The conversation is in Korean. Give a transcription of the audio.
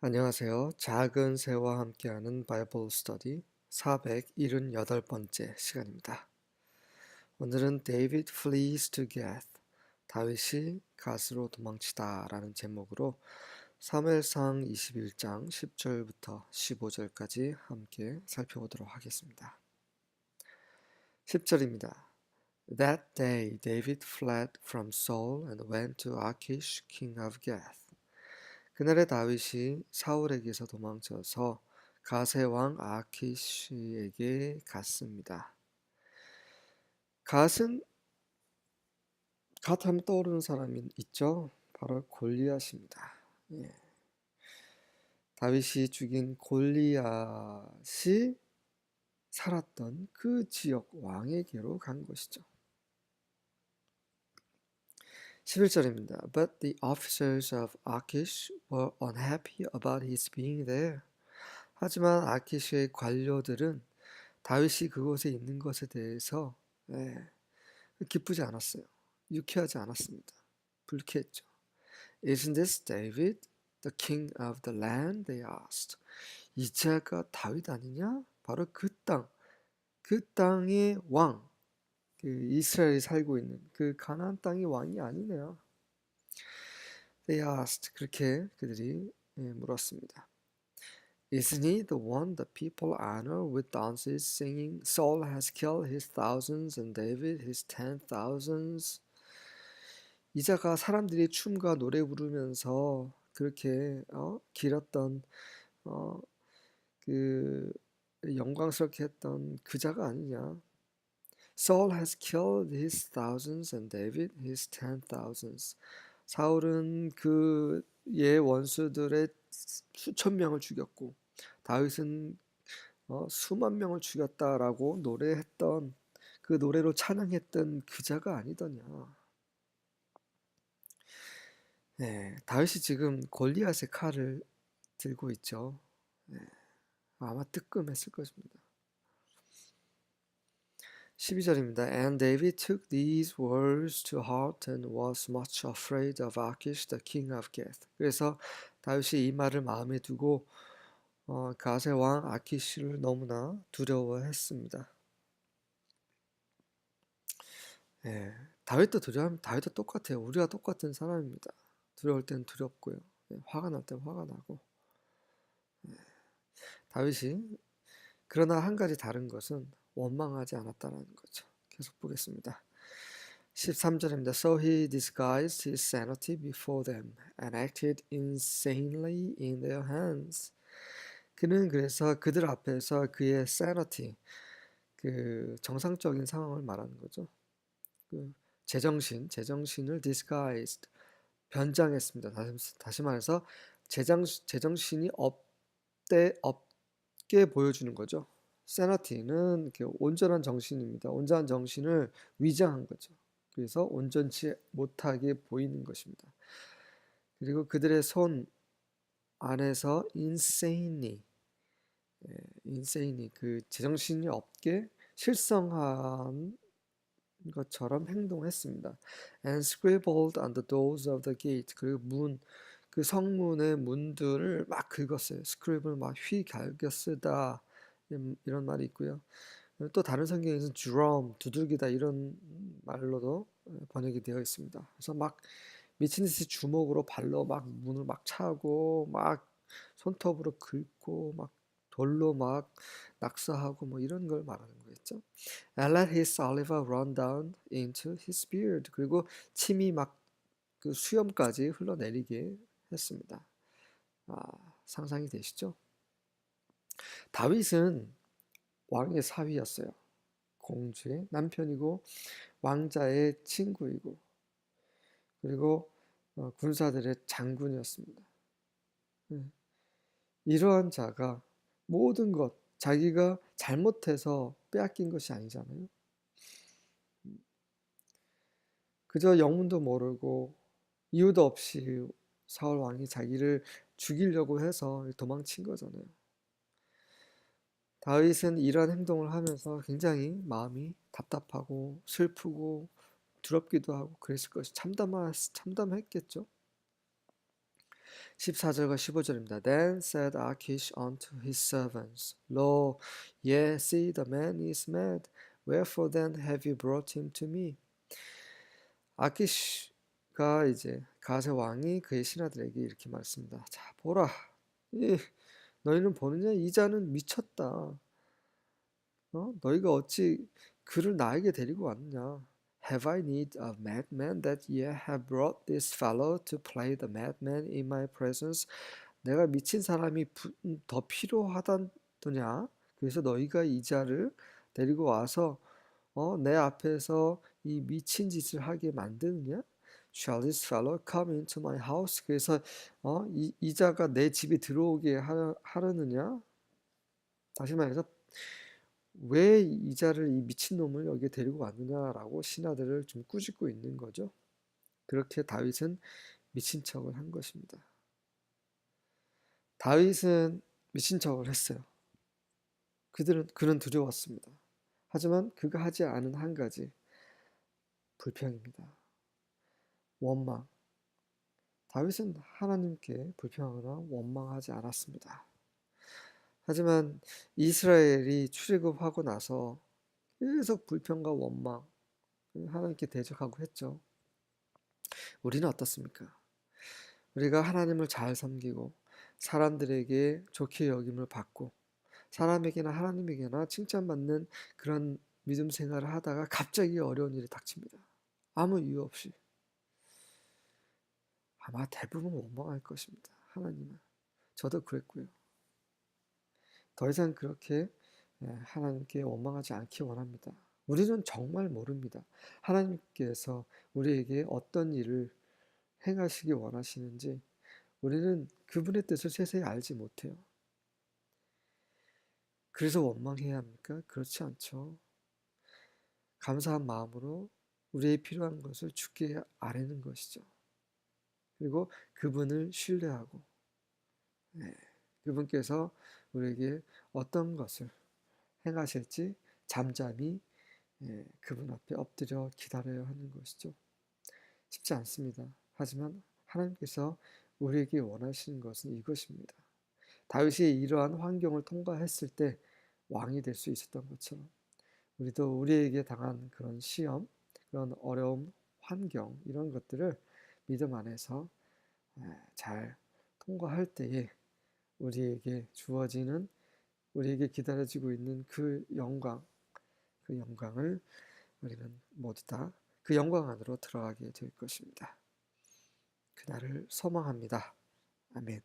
안녕하세요. 작은 새와 함께하는 바이블 스터디 478번째 시간입니다. 오늘은 David flees to Gath, 다윗이 갓으로 도망치다 라는 제목으로 사무엘상 21장 10절부터 15절까지 함께 살펴보도록 하겠습니다. 10절입니다. That day David fled from Saul and went to Achish, king of Gath. 그날의 다윗이 사울에게서 도망쳐서 가세 왕 아키시에게 갔습니다. 갓은 갓하면 떠오르는 사람이 있죠. 바로 골리앗입니다. 예. 다윗이 죽인 골리앗이 살았던 그 지역 왕에게로 간 것이죠. 11절입니다. But the officers of Akish were unhappy about his being there. 하지만 아키시의 관료들은 다윗이 그곳에 있는 것에 대해서 예, 기쁘지 않았어요. 유쾌하지 않았습니다. 불쾌했죠. Isn't this David, the king of the land? They asked. 이제가 다윗 아니냐? 바로 그 땅, 그 땅의 왕, 그 이스라엘이 살고 있는 그 가나안 땅의 왕이 아니네요. They asked 그렇게 그들이 예, 물었습니다. Isn't he the one the people honor with dances singing? Saul has killed his thousands and David his ten thousands. 이자가 사람들이 춤과 노래 부르면서 그렇게 어? 길었던 어, 그 영광스럽게 했던 그자가 아니냐? Saul has killed his thousands and David his ten thousands. 사울은 그의 원수들의 수천 명을 죽였고 다윗은 어, 수만 명을 죽였다라고 노래했던 그 노래로 찬양했던 그자가 아니더냐. 네, 다윗이 지금 골리앗의 칼을 들고 있죠. 네, 아마 뜨끔했을 것입니다. 12절입니다. And David took these words to heart and was much afraid of Achish, the king of Gath. 그래서 다윗이 이 말을 마음에 두고 어, 가세 왕 아키시를 너무나 두려워했습니다. 예, 다윗도 두려움, 다윗도 똑같아요. 우리가 똑같은 사람입니다. 두려울 땐 두렵고요. 예, 화가 날 땐 화가 나고. 예, 다윗이 그러나 한 가지 다른 것은 원망하지 않았다는 거죠. 계속 보겠습니다. 13절입니다. So he disguised his sanity before them and acted insanely in their hands. 그는 그래서 그들 앞에서 그의 sanity, 그 정상적인 상황을 말하는 거죠. 그 제정신, 제정신을 disguised, 변장했습니다. 다시, 다시 말해서 제정, 제정신이 없대 없게 보여주는 거죠. 세너티는 온전한 정신입니다. 온전한 정신을 위장한 거죠. 그래서 온전치 못하게 보이는 것입니다. 그리고 그들의 손 안에서 insanely, 예, insanely 그 제정신이 없게 실성한 것처럼 행동했습니다. And scribbled on the doors of the gate. 그리고 문, 그 성문의 문들을 막 긁었어요. 스크립을 막 휘갈겨 쓰다. 이런 말이 있고요. 또 다른 성경에서는 drum, 두들기다 이런 말로도 번역이 되어 있습니다. 그래서 막 미친 듯이 주먹으로 발로 막 문을 막 차고 막 손톱으로 긁고 막 돌로 막 낙서하고 뭐 이런 걸 말하는 거겠죠. And let his saliva run down into his beard. 그리고 침이 막 그 수염까지 흘러내리게 했습니다. 아, 상상이 되시죠? 다윗은 왕의 사위였어요. 공주의 남편이고 왕자의 친구이고 그리고 어, 군사들의 장군이었습니다. 네. 이러한 자가 모든 것 자기가 잘못해서 빼앗긴 것이 아니잖아요. 그저 영문도 모르고 이유도 없이 사울 왕이 자기를 죽이려고 해서 도망친 거잖아요. 다윗은 이러한 행동을 하면서 굉장히 마음이 답답하고 슬프고 두렵기도 하고 그랬을 것이 참담하, 참담했겠죠. 14절과 15절입니다. Then said Achish unto his servants, Lo, ye see the man is mad. Wherefore then have you brought him to me? 아키시가 이제 가세 왕이 그의 신하들에게 이렇게 말했습니다. 자, 보라. 이, 너희는 보느냐? 이 자는 미쳤다. 어? 너희가 어찌 그를 나에게 데리고 왔느냐? Have I need a madman that ye have brought this fellow to play the madman in my presence? 내가 미친 사람이 부, 더 필요하다더냐? 그래서 너희가 이 자를 데리고 와서 어, 내 앞에서 이 미친 짓을 하게 만드느냐? Shall this fellow come into my house? 그래서 어, 이, 이 자가 내 집에 들어오게 하려, 하려느냐? 다시 말해서 왜 이자를 이 미친놈을 여기에 데리고 왔느냐라고 신하들을 좀 꾸짖고 있는 거죠. 그렇게 다윗은 미친 척을 한 것입니다. 다윗은 미친 척을 했어요. 그들은 그는 두려웠습니다. 하지만 그가 하지 않은 한 가지 불평입니다. 원망. 다윗은 하나님께 불평하거나 원망하지 않았습니다. 하지만 이스라엘이 출애굽하고 나서 계속 불평과 원망 하나님께 대적하고 했죠. 우리는 어떻습니까? 우리가 하나님을 잘 섬기고 사람들에게 좋게 여김을 받고 사람에게나 하나님에게나 칭찬받는 그런 믿음 생활을 하다가 갑자기 어려운 일이 닥칩니다. 아무 이유 없이. 아마 대부분 원망할 것입니다. 하나님은. 저도 그랬고요. 더 이상 그렇게 하나님께 원망하지 않기 원합니다. 우리는 정말 모릅니다. 하나님께서 우리에게 어떤 일을 행하시기 원하시는지 우리는 그분의 뜻을 세세히 알지 못해요. 그래서 원망해야 합니까? 그렇지 않죠. 감사한 마음으로 우리의 필요한 것을 주께 아뢰는 것이죠. 그리고 그분을 신뢰하고 네, 그분께서 우리에게 어떤 것을 행하실지 잠잠히 예, 그분 앞에 엎드려 기다려야 하는 것이죠. 쉽지 않습니다. 하지만 하나님께서 우리에게 원하시는 것은 이것입니다. 다윗이 이러한 환경을 통과했을 때 왕이 될 수 있었던 것처럼 우리도 우리에게 당한 그런 시험, 그런 어려움, 환경 이런 것들을 믿음 안에서 예, 잘 통과할 때에 우리에게 주어지는 우리에게 기다려지고 있는 그 영광, 그 영광을 우리는 모두 다 그 영광 안으로 들어가게 될 것입니다. 그날을 소망합니다. 아멘.